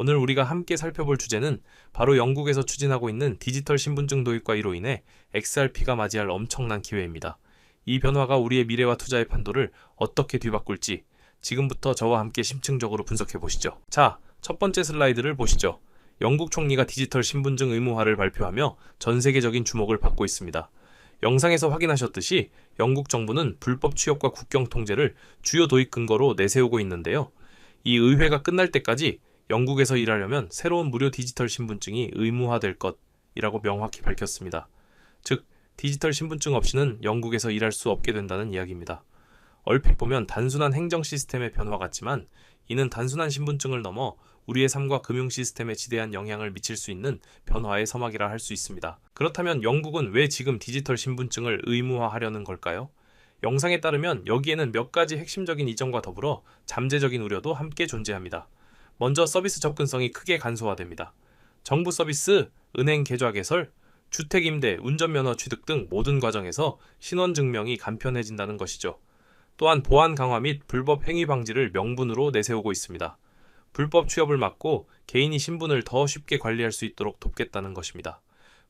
오늘 우리가 함께 살펴볼 주제는 바로 영국에서 추진하고 있는 디지털 신분증 도입과 이로 인해 XRP가 맞이할 엄청난 기회입니다. 이 변화가 우리의 미래와 투자의 판도를 어떻게 뒤바꿀지 지금부터 저와 함께 심층적으로 분석해 보시죠. 자, 첫 번째 슬라이드를 보시죠. 영국 총리가 디지털 신분증 의무화를 발표하며 전 세계적인 주목을 받고 있습니다. 영상에서 확인하셨듯이 영국 정부는 불법 취업과 국경 통제를 주요 도입 근거로 내세우고 있는데요. 이 의회가 끝날 때까지 영국에서 일하려면 새로운 무료 디지털 신분증이 의무화될 것이라고 명확히 밝혔습니다. 즉, 디지털 신분증 없이는 영국에서 일할 수 없게 된다는 이야기입니다. 얼핏 보면 단순한 행정 시스템의 변화 같지만 이는 단순한 신분증을 넘어 우리의 삶과 금융 시스템에 지대한 영향을 미칠 수 있는 변화의 서막이라 할 수 있습니다. 그렇다면 영국은 왜 지금 디지털 신분증을 의무화하려는 걸까요? 영상에 따르면 여기에는 몇 가지 핵심적인 이점과 더불어 잠재적인 우려도 함께 존재합니다. 먼저 서비스 접근성이 크게 간소화됩니다. 정부 서비스, 은행 계좌 개설, 주택 임대, 운전면허 취득 등 모든 과정에서 신원 증명이 간편해진다는 것이죠. 또한 보안 강화 및 불법 행위 방지를 명분으로 내세우고 있습니다. 불법 취업을 막고 개인이 신분을 더 쉽게 관리할 수 있도록 돕겠다는 것입니다.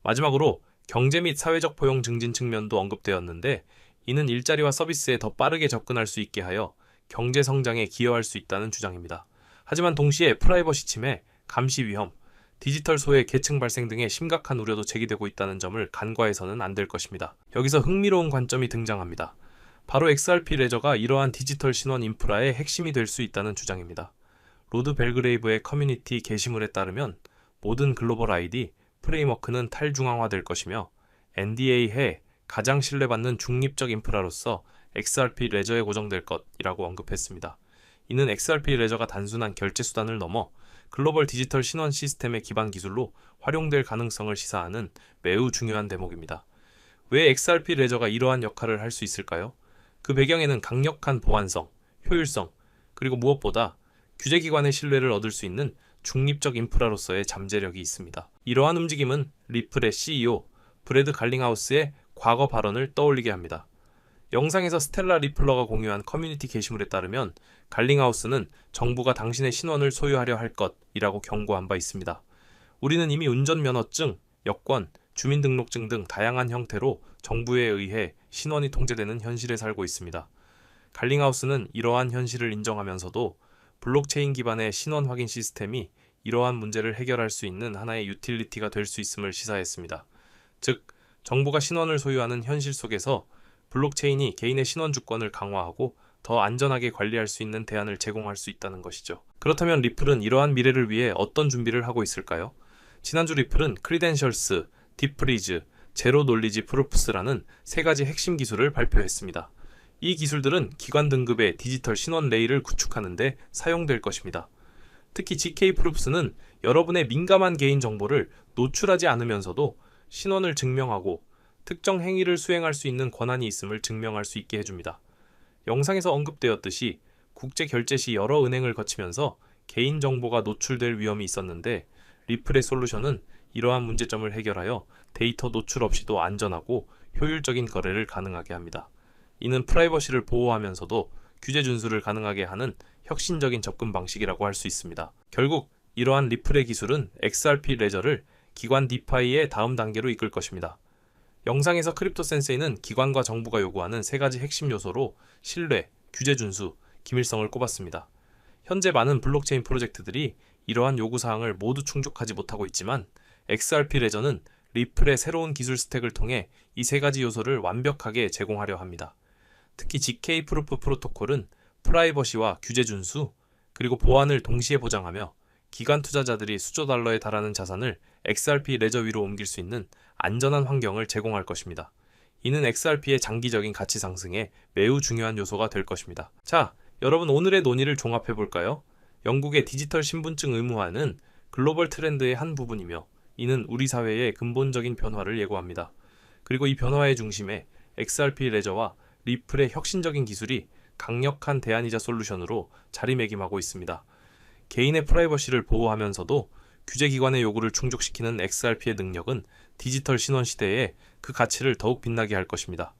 마지막으로 경제 및 사회적 포용 증진 측면도 언급되었는데 이는 일자리와 서비스에 더 빠르게 접근할 수 있게 하여 경제 성장에 기여할 수 있다는 주장입니다. 하지만 동시에 프라이버시 침해, 감시 위험, 디지털 소외 계층 발생 등의 심각한 우려도 제기되고 있다는 점을 간과해서는 안 될 것입니다. 여기서 흥미로운 관점이 등장합니다. 바로 XRP 레저가 이러한 디지털 신원 인프라의 핵심이 될 수 있다는 주장입니다. 로드 벨그레이브의 커뮤니티 게시물에 따르면 모든 글로벌 아이디 프레임워크는 탈중앙화될 것이며 NDA해 가장 신뢰받는 중립적 인프라로서 XRP 레저에 고정될 것이라고 언급했습니다. 이는 XRP 레저가 단순한 결제 수단을 넘어 글로벌 디지털 신원 시스템의 기반 기술로 활용될 가능성을 시사하는 매우 중요한 대목입니다. 왜 XRP 레저가 이러한 역할을 할 수 있을까요? 그 배경에는 강력한 보안성, 효율성, 그리고 무엇보다 규제기관의 신뢰를 얻을 수 있는 중립적 인프라로서의 잠재력이 있습니다. 이러한 움직임은 리플의 CEO 브래드 갈링하우스의 과거 발언을 떠올리게 합니다. 영상에서 스텔라 리플러가 공유한 커뮤니티 게시물에 따르면 갈링하우스는 정부가 당신의 신원을 소유하려 할 것이라고 경고한 바 있습니다. 우리는 이미 운전면허증, 여권, 주민등록증 등 다양한 형태로 정부에 의해 신원이 통제되는 현실에 살고 있습니다. 갈링하우스는 이러한 현실을 인정하면서도 블록체인 기반의 신원 확인 시스템이 이러한 문제를 해결할 수 있는 하나의 유틸리티가 될 수 있음을 시사했습니다. 즉, 정부가 신원을 소유하는 현실 속에서 블록체인이 개인의 신원 주권을 강화하고 더 안전하게 관리할 수 있는 대안을 제공할 수 있다는 것이죠. 그렇다면 리플은 이러한 미래를 위해 어떤 준비를 하고 있을까요? 지난주 리플은 크리덴셜스, 디프리즈, 제로 놀리지 프루프스라는 세 가지 핵심 기술을 발표했습니다. 이 기술들은 기관 등급의 디지털 신원 레이를 구축하는데 사용될 것입니다. 특히 GK 프루프스는 여러분의 민감한 개인 정보를 노출하지 않으면서도 신원을 증명하고 특정 행위를 수행할 수 있는 권한이 있음을 증명할 수 있게 해줍니다. 영상에서 언급되었듯이 국제 결제 시 여러 은행을 거치면서 개인 정보가 노출될 위험이 있었는데 리플의 솔루션은 이러한 문제점을 해결하여 데이터 노출 없이도 안전하고 효율적인 거래를 가능하게 합니다. 이는 프라이버시를 보호하면서도 규제 준수를 가능하게 하는 혁신적인 접근 방식이라고 할 수 있습니다. 결국 이러한 리플의 기술은 XRP 레저를 기관 디파이의 다음 단계로 이끌 것입니다. 영상에서 크립토 센세이는 기관과 정부가 요구하는 세 가지 핵심 요소로 신뢰, 규제 준수, 기밀성을 꼽았습니다. 현재 많은 블록체인 프로젝트들이 이러한 요구 사항을 모두 충족하지 못하고 있지만 XRP 레저는 리플의 새로운 기술 스택을 통해 이 세 가지 요소를 완벽하게 제공하려 합니다. 특히 GK 프루프 프로토콜은 프라이버시와 규제 준수, 그리고 보안을 동시에 보장하며 기관 투자자들이 수조 달러에 달하는 자산을 XRP 레저 위로 옮길 수 있는 안전한 환경을 제공할 것입니다. 이는 XRP의 장기적인 가치 상승에 매우 중요한 요소가 될 것입니다. 자, 여러분 오늘의 논의를 종합해 볼까요? 영국의 디지털 신분증 의무화는 글로벌 트렌드의 한 부분이며 이는 우리 사회의 근본적인 변화를 예고합니다. 그리고 이 변화의 중심에 XRP 레저와 리플의 혁신적인 기술이 강력한 대안이자 솔루션으로 자리매김하고 있습니다. 개인의 프라이버시를 보호하면서도 규제기관의 요구를 충족시키는 XRP의 능력은 디지털 신원 시대에 그 가치를 더욱 빛나게 할 것입니다.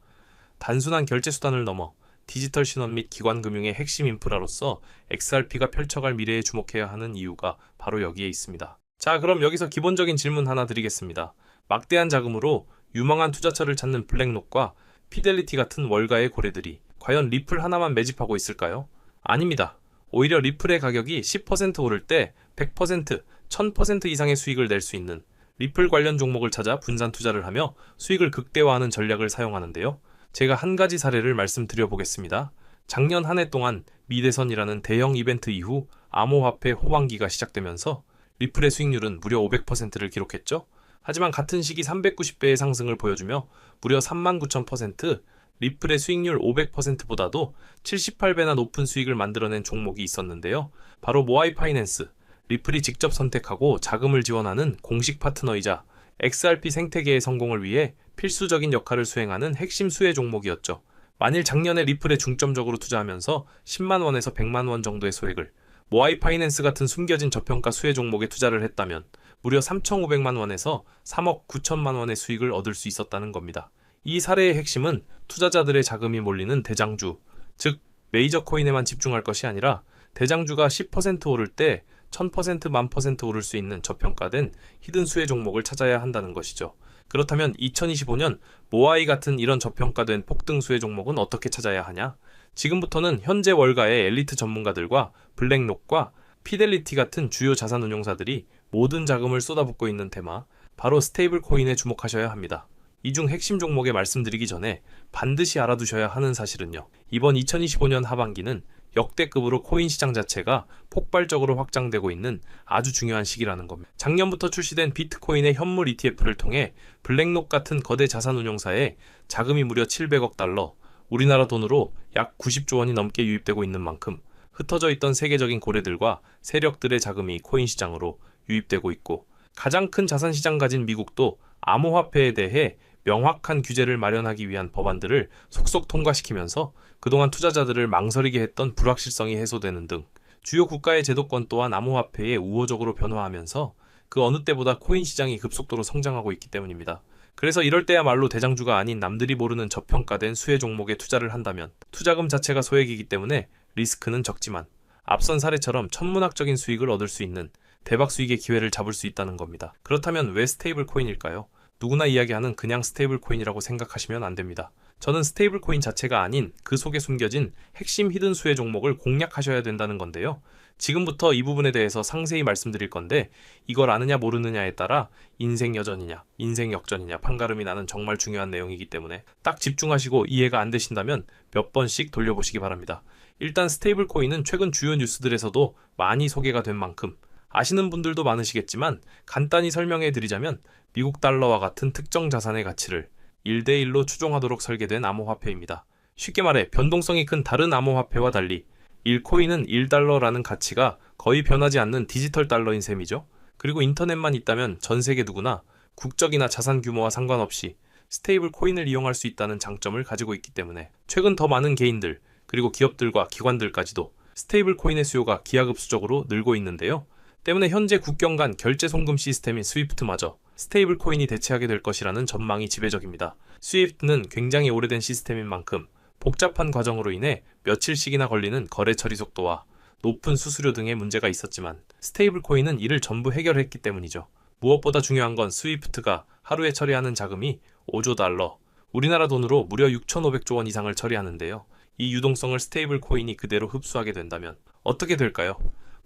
단순한 결제 수단을 넘어 디지털 신원 및 기관 금융의 핵심 인프라로서 XRP가 펼쳐갈 미래에 주목해야 하는 이유가 바로 여기에 있습니다. 자, 그럼 여기서 기본적인 질문 하나 드리겠습니다. 막대한 자금으로 유망한 투자처를 찾는 블랙록과 피델리티 같은 월가의 고래들이 과연 리플 하나만 매집하고 있을까요? 아닙니다. 오히려 리플의 가격이 10% 오를 때 100%, 1000% 이상의 수익을 낼 수 있는 리플 관련 종목을 찾아 분산 투자를 하며 수익을 극대화하는 전략을 사용하는데요. 제가 한 가지 사례를 말씀드려 보겠습니다. 작년 한 해 동안 미대선이라는 대형 이벤트 이후 암호화폐 호황기가 시작되면서 리플의 수익률은 무려 500%를 기록했죠. 하지만 같은 시기 390배의 상승을 보여주며 무려 39,000% 리플의 수익률 500%보다도 78배나 높은 수익을 만들어낸 종목이 있었는데요. 바로 모아이 파이낸스, 리플이 직접 선택하고 자금을 지원하는 공식 파트너이자 XRP 생태계의 성공을 위해 필수적인 역할을 수행하는 핵심 수혜 종목이었죠. 만일 작년에 리플에 중점적으로 투자하면서 10만 원에서 100만 원 정도의 소액을 모아이 파이낸스 같은 숨겨진 저평가 수혜 종목에 투자를 했다면 무려 3,500만 원에서 3억 9천만 원의 수익을 얻을 수 있었다는 겁니다. 이 사례의 핵심은 투자자들의 자금이 몰리는 대장주, 즉 메이저 코인에만 집중할 것이 아니라 대장주가 10% 오를 때 1000% 만 퍼센트 오를 수 있는 저평가된 히든 수혜 종목을 찾아야 한다는 것이죠. 그렇다면 2025년 모아이 같은 이런 저평가된 폭등 수혜 종목은 어떻게 찾아야 하냐? 지금부터는 현재 월가의 엘리트 전문가들과 블랙록과 피델리티 같은 주요 자산 운용사들이 모든 자금을 쏟아붓고 있는 테마, 바로 스테이블 코인에 주목하셔야 합니다. 이 중 핵심 종목에 말씀드리기 전에 반드시 알아두셔야 하는 사실은요. 이번 2025년 하반기는 역대급으로 코인 시장 자체가 폭발적으로 확장되고 있는 아주 중요한 시기라는 겁니다. 작년부터 출시된 비트코인의 현물 ETF를 통해 블랙록 같은 거대 자산 운용사에 자금이 무려 700억 달러, 우리나라 돈으로 약 90조 원이 넘게 유입되고 있는 만큼 흩어져 있던 세계적인 고래들과 세력들의 자금이 코인 시장으로 유입되고 있고 가장 큰 자산 시장 가진 미국도 암호화폐에 대해 명확한 규제를 마련하기 위한 법안들을 속속 통과시키면서 그동안 투자자들을 망설이게 했던 불확실성이 해소되는 등 주요 국가의 제도권 또한 암호화폐에 우호적으로 변화하면서 그 어느 때보다 코인 시장이 급속도로 성장하고 있기 때문입니다. 그래서 이럴 때야말로 대장주가 아닌 남들이 모르는 저평가된 수혜 종목에 투자를 한다면 투자금 자체가 소액이기 때문에 리스크는 적지만 앞선 사례처럼 천문학적인 수익을 얻을 수 있는 대박 수익의 기회를 잡을 수 있다는 겁니다. 그렇다면 왜 스테이블 코인일까요? 누구나 이야기하는 그냥 스테이블 코인이라고 생각하시면 안 됩니다. 저는 스테이블 코인 자체가 아닌 그 속에 숨겨진 핵심 히든 수혜 종목을 공략하셔야 된다는 건데요. 지금부터 이 부분에 대해서 상세히 말씀드릴 건데 이걸 아느냐 모르느냐에 따라 인생 여전이냐, 인생 역전이냐 판가름이 나는 정말 중요한 내용이기 때문에 딱 집중하시고 이해가 안 되신다면 몇 번씩 돌려보시기 바랍니다. 일단 스테이블 코인은 최근 주요 뉴스들에서도 많이 소개가 된 만큼 아시는 분들도 많으시겠지만 간단히 설명해 드리자면 미국 달러와 같은 특정 자산의 가치를 1대1로 추종하도록 설계된 암호화폐입니다. 쉽게 말해 변동성이 큰 다른 암호화폐와 달리 1코인은 1달러라는 가치가 거의 변하지 않는 디지털 달러인 셈이죠. 그리고 인터넷만 있다면 전 세계 누구나 국적이나 자산 규모와 상관없이 스테이블 코인을 이용할 수 있다는 장점을 가지고 있기 때문에 최근 더 많은 개인들 그리고 기업들과 기관들까지도 스테이블 코인의 수요가 기하급수적으로 늘고 있는데요. 때문에 현재 국경 간 결제 송금 시스템인 스위프트마저 스테이블 코인이 대체하게 될 것이라는 전망이 지배적입니다. 스위프트는 굉장히 오래된 시스템인 만큼 복잡한 과정으로 인해 며칠씩이나 걸리는 거래 처리 속도와 높은 수수료 등의 문제가 있었지만 스테이블 코인은 이를 전부 해결했기 때문이죠. 무엇보다 중요한 건 스위프트가 하루에 처리하는 자금이 5조 달러, 우리나라 돈으로 무려 6,500조 원 이상을 처리하는데요. 이 유동성을 스테이블 코인이 그대로 흡수하게 된다면 어떻게 될까요?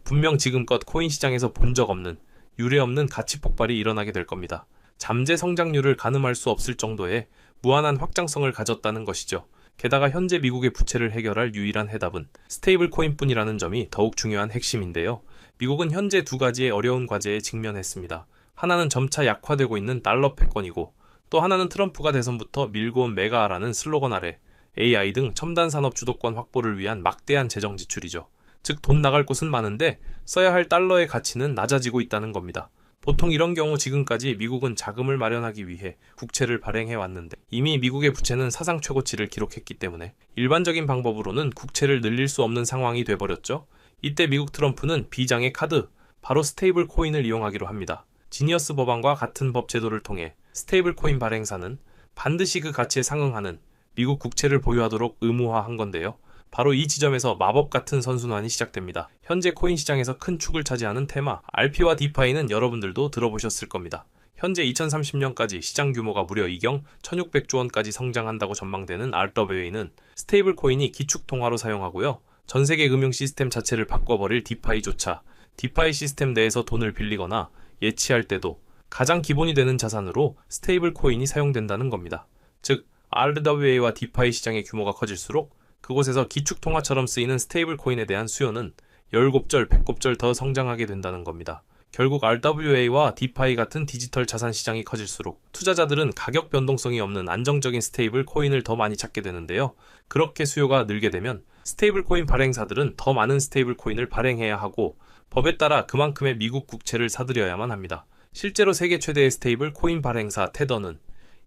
분명 지금껏 코인 시장에서 본 적 없는 유례 없는 가치 폭발이 일어나게 될 겁니다. 잠재 성장률을 가늠할 수 없을 정도의 무한한 확장성을 가졌다는 것이죠. 게다가 현재 미국의 부채를 해결할 유일한 해답은 스테이블 코인뿐이라는 점이 더욱 중요한 핵심인데요. 미국은 현재 두 가지의 어려운 과제에 직면했습니다. 하나는 점차 약화되고 있는 달러 패권이고 또 하나는 트럼프가 대선부터 밀고 온 메가라는 슬로건 아래 AI 등 첨단 산업 주도권 확보를 위한 막대한 재정 지출이죠. 즉 돈 나갈 곳은 많은데 써야 할 달러의 가치는 낮아지고 있다는 겁니다. 보통 이런 경우 지금까지 미국은 자금을 마련하기 위해 국채를 발행해 왔는데 이미 미국의 부채는 사상 최고치를 기록했기 때문에 일반적인 방법으로는 국채를 늘릴 수 없는 상황이 돼버렸죠. 이때 미국 트럼프는 비장의 카드, 바로 스테이블 코인을 이용하기로 합니다. 지니어스 법안과 같은 법 제도를 통해 스테이블 코인 발행사는 반드시 그 가치에 상응하는 미국 국채를 보유하도록 의무화한 건데요. 바로 이 지점에서 마법 같은 선순환이 시작됩니다. 현재 코인 시장에서 큰 축을 차지하는 테마, RP와 디파이는 여러분들도 들어보셨을 겁니다. 현재 2030년까지 시장 규모가 무려 2경 1600조 원까지 성장한다고 전망되는 RWA는 스테이블 코인이 기축 통화로 사용하고요. 전 세계 금융 시스템 자체를 바꿔버릴 디파이조차 디파이 시스템 내에서 돈을 빌리거나 예치할 때도 가장 기본이 되는 자산으로 스테이블 코인이 사용된다는 겁니다. 즉, RWA와 디파이 시장의 규모가 커질수록 그곳에서 기축 통화처럼 쓰이는 스테이블 코인에 대한 수요는 10곱절, 100곱절 더 성장하게 된다는 겁니다. 결국 RWA와 디파이 같은 디지털 자산 시장이 커질수록 투자자들은 가격 변동성이 없는 안정적인 스테이블 코인을 더 많이 찾게 되는데요. 그렇게 수요가 늘게 되면 스테이블 코인 발행사들은 더 많은 스테이블 코인을 발행해야 하고 법에 따라 그만큼의 미국 국채를 사들여야만 합니다. 실제로 세계 최대의 스테이블 코인 발행사 테더는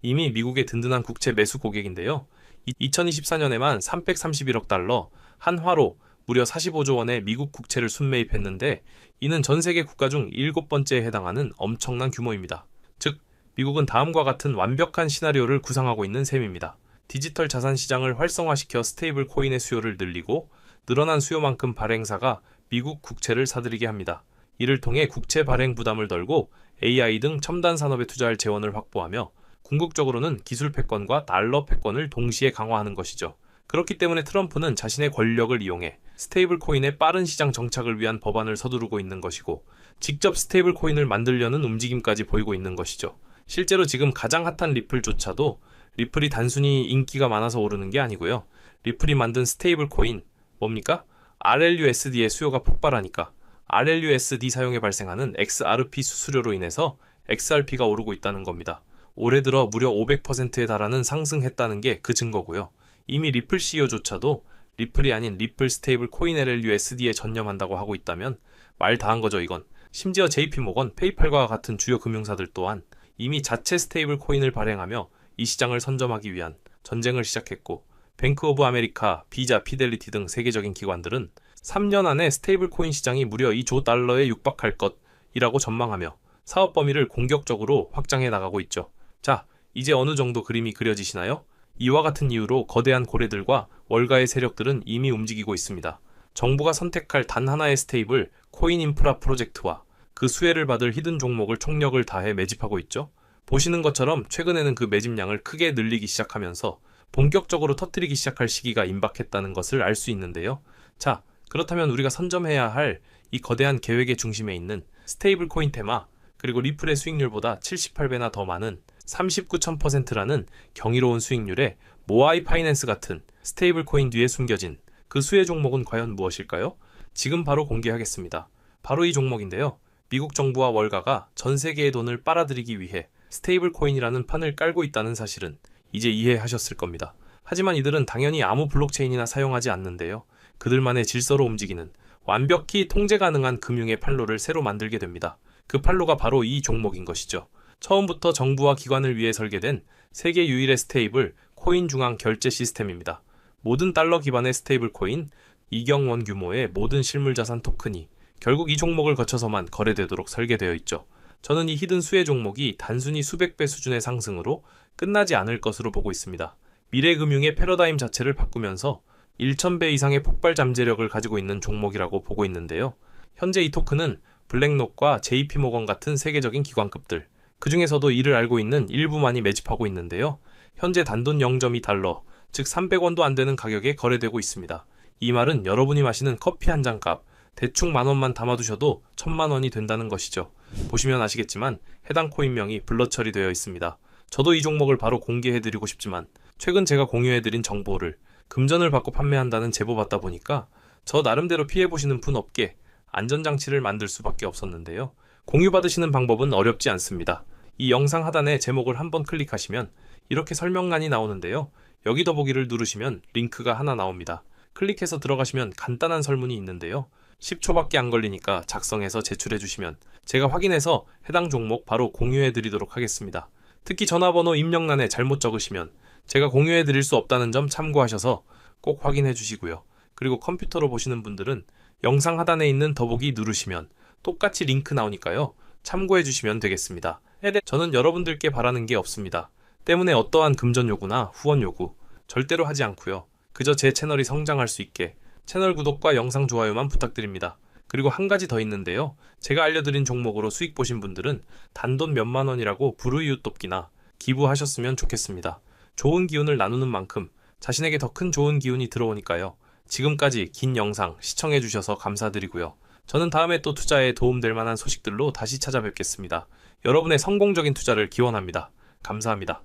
이미 미국의 든든한 국채 매수 고객인데요. 2024년에만 331억 달러, 한화로 무려 45조 원의 미국 국채를 순매입했는데 이는 전 세계 국가 중 일곱 번째에 해당하는 엄청난 규모입니다. 즉, 미국은 다음과 같은 완벽한 시나리오를 구상하고 있는 셈입니다. 디지털 자산 시장을 활성화시켜 스테이블 코인의 수요를 늘리고 늘어난 수요만큼 발행사가 미국 국채를 사들이게 합니다. 이를 통해 국채 발행 부담을 덜고 AI 등 첨단 산업에 투자할 재원을 확보하며 궁극적으로는 기술 패권과 달러 패권을 동시에 강화하는 것이죠. 그렇기 때문에 트럼프는 자신의 권력을 이용해 스테이블 코인의 빠른 시장 정착을 위한 법안을 서두르고 있는 것이고 직접 스테이블 코인을 만들려는 움직임까지 보이고 있는 것이죠. 실제로 지금 가장 핫한 리플조차도 리플이 단순히 인기가 많아서 오르는 게 아니고요. 리플이 만든 스테이블 코인 뭡니까? RLUSD의 수요가 폭발하니까 RLUSD 사용에 발생하는 XRP 수수료로 인해서 XRP가 오르고 있다는 겁니다. 올해 들어 무려 500%에 달하는 상승했다는 게 그 증거고요. 이미 리플 CEO조차도 리플이 아닌 리플 스테이블 코인 LLUSD에 전념한다고 하고 있다면 말 다한 거죠 이건. 심지어 JP 모건, 페이팔과 같은 주요 금융사들 또한 이미 자체 스테이블 코인을 발행하며 이 시장을 선점하기 위한 전쟁을 시작했고 뱅크 오브 아메리카, 비자, 피델리티 등 세계적인 기관들은 3년 안에 스테이블 코인 시장이 무려 2조 달러에 육박할 것이라고 전망하며 사업 범위를 공격적으로 확장해 나가고 있죠. 자, 이제 어느 정도 그림이 그려지시나요? 이와 같은 이유로 거대한 고래들과 월가의 세력들은 이미 움직이고 있습니다. 정부가 선택할 단 하나의 스테이블 코인 인프라 프로젝트와 그 수혜를 받을 히든 종목을 총력을 다해 매집하고 있죠. 보시는 것처럼 최근에는 그 매집량을 크게 늘리기 시작하면서 본격적으로 터뜨리기 시작할 시기가 임박했다는 것을 알 수 있는데요. 자, 그렇다면 우리가 선점해야 할 이 거대한 계획의 중심에 있는 스테이블 코인 테마, 그리고 리플의 수익률보다 78배나 더 많은 39,000%라는 경이로운 수익률에 모아이 파이낸스 같은 스테이블 코인 뒤에 숨겨진 그 수혜 종목은 과연 무엇일까요? 지금 바로 공개하겠습니다. 바로 이 종목인데요. 미국 정부와 월가가 전 세계의 돈을 빨아들이기 위해 스테이블 코인이라는 판을 깔고 있다는 사실은 이제 이해하셨을 겁니다. 하지만 이들은 당연히 아무 블록체인이나 사용하지 않는데요. 그들만의 질서로 움직이는 완벽히 통제 가능한 금융의 판로를 새로 만들게 됩니다. 그 판로가 바로 이 종목인 것이죠. 처음부터 정부와 기관을 위해 설계된 세계 유일의 스테이블 코인 중앙 결제 시스템입니다. 모든 달러 기반의 스테이블 코인, 이경원 규모의 모든 실물 자산 토큰이 결국 이 종목을 거쳐서만 거래되도록 설계되어 있죠. 저는 이 히든 수혜 종목이 단순히 수백 배 수준의 상승으로 끝나지 않을 것으로 보고 있습니다. 미래 금융의 패러다임 자체를 바꾸면서 1000배 이상의 폭발 잠재력을 가지고 있는 종목이라고 보고 있는데요. 현재 이 토큰은 블랙록과 JP모건 같은 세계적인 기관급들, 그 중에서도 이를 알고 있는 일부만이 매집하고 있는데요. 현재 단돈 0.2달러, 즉 300원도 안 되는 가격에 거래되고 있습니다. 이 말은 여러분이 마시는 커피 한 잔 값, 대충 만 원만 담아두셔도 천만 원이 된다는 것이죠. 보시면 아시겠지만 해당 코인명이 블러 처리되어 있습니다. 저도 이 종목을 바로 공개해드리고 싶지만 최근 제가 공유해드린 정보를 금전을 받고 판매한다는 제보 받다 보니까 저 나름대로 피해보시는 분 없게 안전장치를 만들 수밖에 없었는데요. 공유받으시는 방법은 어렵지 않습니다. 이 영상 하단에 제목을 한번 클릭하시면 이렇게 설명란이 나오는데요. 여기 더보기를 누르시면 링크가 하나 나옵니다. 클릭해서 들어가시면 간단한 설문이 있는데요. 10초밖에 안 걸리니까 작성해서 제출해 주시면 제가 확인해서 해당 종목 바로 공유해 드리도록 하겠습니다. 특히 전화번호 입력란에 잘못 적으시면 제가 공유해 드릴 수 없다는 점 참고하셔서 꼭 확인해 주시고요. 그리고 컴퓨터로 보시는 분들은 영상 하단에 있는 더보기 누르시면 똑같이 링크 나오니까요. 참고해 주시면 되겠습니다. 저는 여러분들께 바라는 게 없습니다. 때문에 어떠한 금전 요구나 후원 요구, 절대로 하지 않고요. 그저 제 채널이 성장할 수 있게 채널 구독과 영상 좋아요만 부탁드립니다. 그리고 한 가지 더 있는데요. 제가 알려드린 종목으로 수익 보신 분들은 단돈 몇만 원이라고 불우이웃 돕기나 기부하셨으면 좋겠습니다. 좋은 기운을 나누는 만큼 자신에게 더 큰 좋은 기운이 들어오니까요. 지금까지 긴 영상 시청해주셔서 감사드리고요. 저는 다음에 또 투자에 도움될 만한 소식들로 다시 찾아뵙겠습니다. 여러분의 성공적인 투자를 기원합니다. 감사합니다.